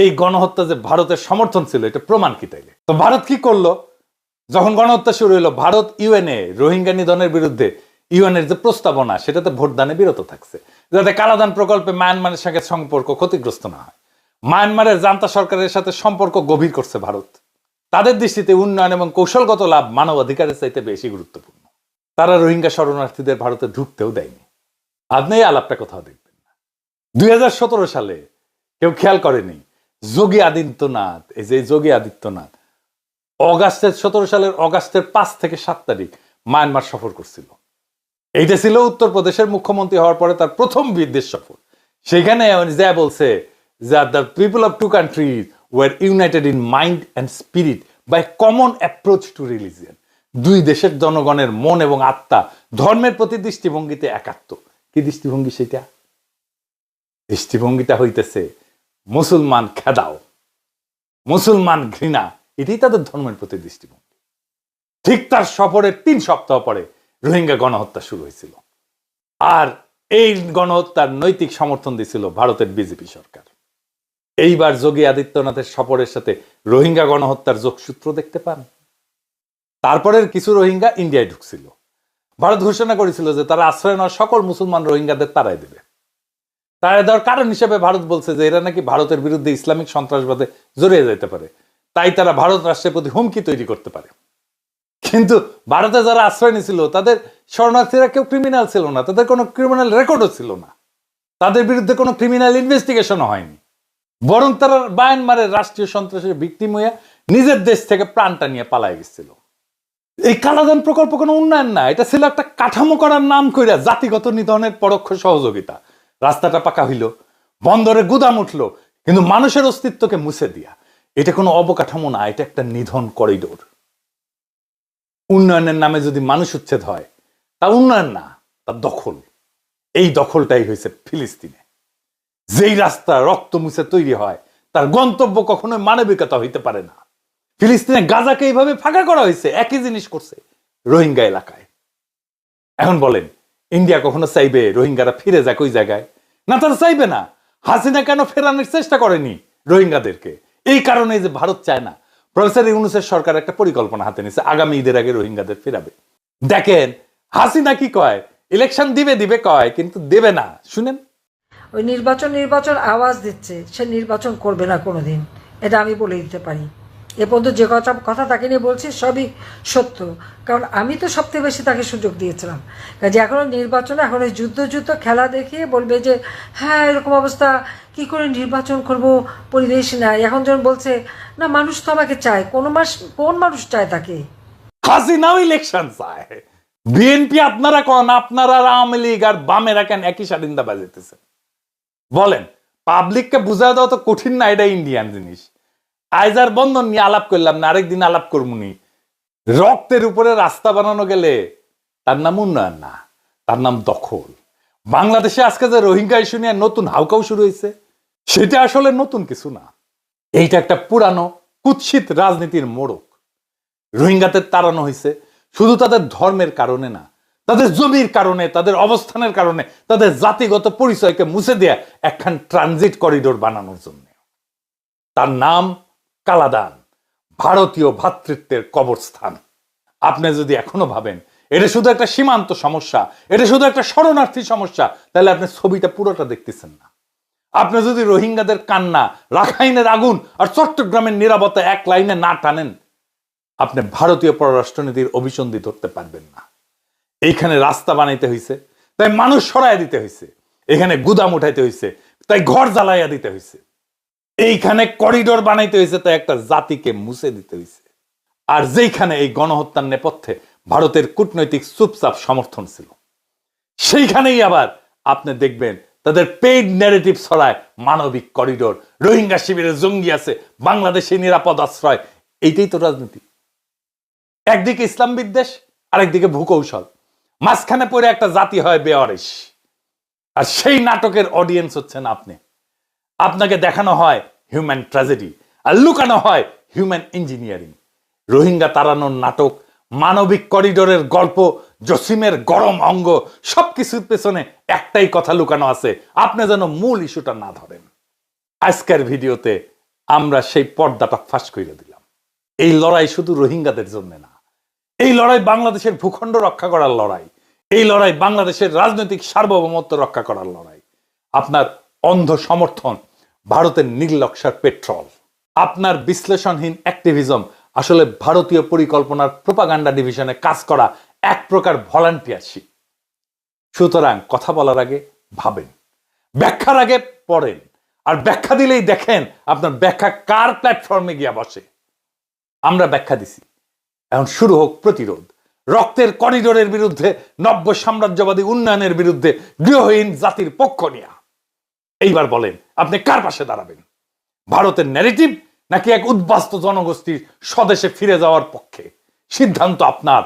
এই গণহত্যা যে ভারতের সমর্থন ছিল, এটা প্রমাণ কি তাইলে? তো ভারত কি করল? যখন গণহত্যা শুরু হলো ভারত ইউএনএ, রোহিঙ্গা নিধনের বিরুদ্ধে ইউএনের যে প্রস্তাবনা, সেটাতে ভোটদানে বিরত থাকছে। যাতে কালাদান প্রকল্পে মায়ানমারের সঙ্গে সম্পর্ক ক্ষতিগ্রস্ত না হয়। মায়ানমারের জান্তা সরকারের সাথে সম্পর্ক গভীর করছে ভারত। তাদের দৃষ্টিতে উন্নয়ন এবং কৌশলগত লাভ মানবাধিকারের চাইতে বেশি গুরুত্বপূর্ণ। তারা রোহিঙ্গা শরণার্থীদের ভারতে ঢুকতেও দেয়নি। আপনি এই আলাপটা, কোথাও দেখবেন না। দুই হাজার সতেরো সালে কেউ খেয়াল করেনি যোগী আদিত্যনাথ, এই যে যোগী আদিত্যনাথ, অগাস্টের সতেরো সালের অগাস্টের পাঁচ থেকে সাত তারিখ মায়ানমার সফর করছিল। এইটা ছিল উত্তরপ্রদেশের মুখ্যমন্ত্রী হওয়ার পরে তার প্রথম বিদেশ সফর। সেখানে যা বলছে যে the people of two countries were united in mind and spirit by common approach to religion দুই দেশের জনগণের মন এবং আত্মা ধর্মের প্রতি দৃষ্টিভঙ্গিতে একাত্ম। কি দৃষ্টিভঙ্গি সেটা? দৃষ্টিভঙ্গিটা হইতেছে মুসলমান খেদাও, মুসলমান ঘৃণা, এটাই তাদের ধর্মের প্রতি দৃষ্টিভঙ্গি। ঠিক তার সফরের তিন সপ্তাহ পরে রোহিঙ্গা গণহত্যা শুরু হয়েছিল। আর এই গণহত্যার নৈতিক সমর্থন দিছিল ভারতের বিজেপি সরকার। এইবার যোগী আদিত্যনাথের সফরের সাথে রোহিঙ্গা গণহত্যার যোগসূত্র দেখতে পান। তারপরের কিছু রোহিঙ্গা ইন্ডিয়ায় ঢুকছিল। ভারত ঘোষণা করেছিল যে তারা আশ্রয় নেওয়া সকল মুসলমান রোহিঙ্গাদের তারাই দেবে। তারা দেওয়ার কারণ হিসেবে ভারত বলছে যে এরা নাকি ভারতের বিরুদ্ধে ইসলামিক সন্ত্রাসবাদে জড়িয়ে যেতে পারে। তাই তারা ভারত রাষ্ট্রের প্রতি হুমকি তৈরি করতে পারে। কিন্তু ভারতে যারা আশ্রয় নিয়েছিল, তাদের শরণার্থীরা কেউ ক্রিমিনাল ছিল না, তাদের কোনো ক্রিমিনাল রেকর্ডও ছিল না। তাদের বিরুদ্ধে কোনো ক্রিমিনাল ইনভেস্টিগেশনও হয়নি। বরং তারা বায়ানমারের রাষ্ট্রীয় সন্ত্রাসের ভিক্টিম হয়ে নিজের দেশ থেকে প্রাণটা নিয়ে পালায় গেছিল। এই কালাদান প্রকল্প কোনো উন্নয়ন না, এটা ছিল একটা কাঠামো করার নাম কইরা জাতিগত নিধনের পরোক্ষ সহযোগিতা। রাস্তাটা পাকা হইল, বন্দরে গুদাম উঠল, কিন্তু মানুষের অস্তিত্বকে মুছে দিয়া। এটা কোনো অবকাঠামো না, এটা একটা নিধন করিডোর। উন্নয়নের নামে যদি মানুষ উচ্ছেদ হয়, তা উন্নয়ন না, তা দখল। এই দখলটাই হয়েছে ফিলিস্তিনে। যেই রাস্তা রক্ত মুছে তৈরি হয়, তার গন্তব্য কখনোই মানবিকতা হইতে পারে না। ফিলিস্তিনে গাজাকে এইভাবে ফাঁকা করা হয়েছে একই জিনিস করছে, রোহিঙ্গা এলাকায়। এখন বলেন ইন্ডিয়া কখনো চাইবে? রোহিঙ্গারা ফিরে যাক ওই জায়গায়। না তারা চাইবে না। হাসিনা কেন ফেরানোর চেষ্টা করেনি রোহিঙ্গাদেরকে? এই কারণে যে ভারত চায় না। প্রফেসর ইউনুসের সরকার একটা পরিকল্পনা হাতে নিছে আগামী ঈদের আগে রোহিঙ্গাদের ফেরাবে। দেখেন, হাসিনা কি কয়? ইলেকশন দিবে দিবে কয়, কিন্তু দেবে না। শুনেন। ওই নির্বাচন নির্বাচন আওয়াজ দিচ্ছে। সে নির্বাচন করবে না কোনোদিন। এটা আমি বলে দিতে পারি। এ পর্যন্ত যে কথা কথা তাকে নিয়ে বলছি, সবই সত্য। কারণ আমি তো সবথেকে বেশি তাকে সুযোগ দিয়েছিলাম। কাজে এখনও নির্বাচনে, এখন ওই যুদ্ধ যুদ্ধ খেলা দেখিয়ে বলবে যে হ্যাঁ এরকম অবস্থা, কি করে নির্বাচন করব? পরিবেশ নাই। এখন যখন বলছে, না, মানুষ তো আমাকে চায়, কোনো মাস, কোন মানুষ চায় তাকে? হাসিনাও ইলেকশন চায়। বিএনপি আপনারা কন, আপনারা আওয়ামী লীগ আর বামেরা কেন একই স্বাধীনতা বাজাইতেছে বলেন পাবলিককে বুঝা দেওয়া তো কঠিন না, এটা ইন্ডিয়ান জিনিস। আইজার বন্ধন নিয়ে আলাপ করলাম না, আরেকদিন আলাপ করবনি রক্তের উপরে রাস্তা বানানো গেলে তার নাম উন্নয়ন না, তার নাম দখল। বাংলাদেশে আজকে যে রোহিঙ্গা ইস্যু নিয়ে নতুন হাউকাও শুরু হয়েছে, সেটা আসলে নতুন কিছু না। এইটা একটা পুরানো, কুৎসিত রাজনীতির মোড়ক। রোহিঙ্গাদের তাড়ানো হয়েছে, শুধু তাদের ধর্মের কারণে না, তাদের জমির কারণে, তাদের অবস্থানের কারণে, তাদের জাতিগত পরিচয়কে মুছে দেয়া একখান ট্রানজিট করিডোর বানানোর জন্য। তার নাম কালাদান, ভারতীয় ভ্রাতৃত্বের কবরস্থান। আপনি যদি এখনও ভাবেন, এটা শুধু একটা সীমান্ত সমস্যা, এটা শুধু একটা শরণার্থী সমস্যা, তাহলে আপনি ছবিটা পুরোটা দেখতেছেন না। আপনি যদি রোহিঙ্গাদের কান্না, রাখাইনের আগুন আর চট্টগ্রামের নিরাপত্তা এক লাইনে না টানেন, আপনি ভারতীয় পররাষ্ট্রনীতির অভিসন্ধি ধরতে পারবেন না। এইখানে রাস্তা বানাইতে হয়েছে তাই মানুষ সরাইয়া দিতে হয়েছে এখানে গুদাম উঠাইতে হয়েছে তাই ঘর জ্বালাইয়া দিতে হয়েছে এইখানে করিডোর বানাইতে হয়েছে তাই একটা জাতিকে মুছে দিতে হয়েছে আর যেইখানে এই গণহত্যার নেপথ্যে ভারতের কূটনৈতিক চুপচাপ সমর্থন ছিল, সেইখানেই আবার আপনি দেখবেন তাদের পেইড ন্যারেটিভ ছড়ায় মানবিক করিডোর, রোহিঙ্গা শিবিরে জঙ্গি আছে, বাংলাদেশে নিরাপদ আশ্রয়, এইটাই তো রাজনীতি। একদিকে ইসলাম বিদ্বেষ, আরেকদিকে ভূকৌশল। মাঝখানে পড়ে একটা জাতি হয় বেয়ারিশ। আর সেই নাটকের অডিয়েন্স হচ্ছেন আপনি। আপনাকে দেখানো হয় হিউম্যান ট্র্যাজেডি আর লুকানো হয় হিউম্যান ইঞ্জিনিয়ারিং রোহিঙ্গা তাড়ানোর নাটক, মানবিক করিডোরের গল্প, জসিমের গরম অঙ্গ, সবকিছুর পেছনে একটাই কথা লুকানো আছে, আপনি যেন মূল ইস্যুটা না ধরেন। আজকের ভিডিওতে আমরা সেই পর্দাটা ফাঁস করে দিলাম। এই লড়াই শুধু রোহিঙ্গাদের জন্য না, এই লড়াই বাংলাদেশের ভূখণ্ড রক্ষা করার লড়াই, এই লড়াই বাংলাদেশের রাজনৈতিক সার্বভৌমত্ব রক্ষা করার লড়াই। আপনার অন্ধ সমর্থন ভারতের নির্লক্ষার পেট্রোল। আপনার বিশ্লেষণহীন অ্যাক্টিভিজম আসলে ভারতীয় পরিকল্পনার প্রোপাগান্ডা ডিভিশনে কাজ করা এক প্রকার ভলান্টিয়ারশিপ। সুতরাং কথা বলার আগে ভাবেন, ব্যাখ্যার আগে পড়েন, আর ব্যাখ্যা দিলেই দেখেন আপনার ব্যাখ্যা কার প্ল্যাটফর্মে গিয়া বসে। আমরা ব্যাখ্যা দিছি। এখন শুরু হোক প্রতিরোধ। রক্তের করিডোরের বিরুদ্ধে, নব্য সাম্রাজ্যবাদী উন্নয়নের বিরুদ্ধে গৃহহীন জাতির পক্ষ নিয়া। এইবার বলেন আপনি কার পাশে দাঁড়াবেন? ভারতের ন্যারেটিভ নাকি এক উদ্বাস্ত জনগোষ্ঠীর স্বদেশে ফিরে যাওয়ার পক্ষে? সিদ্ধান্ত আপনার।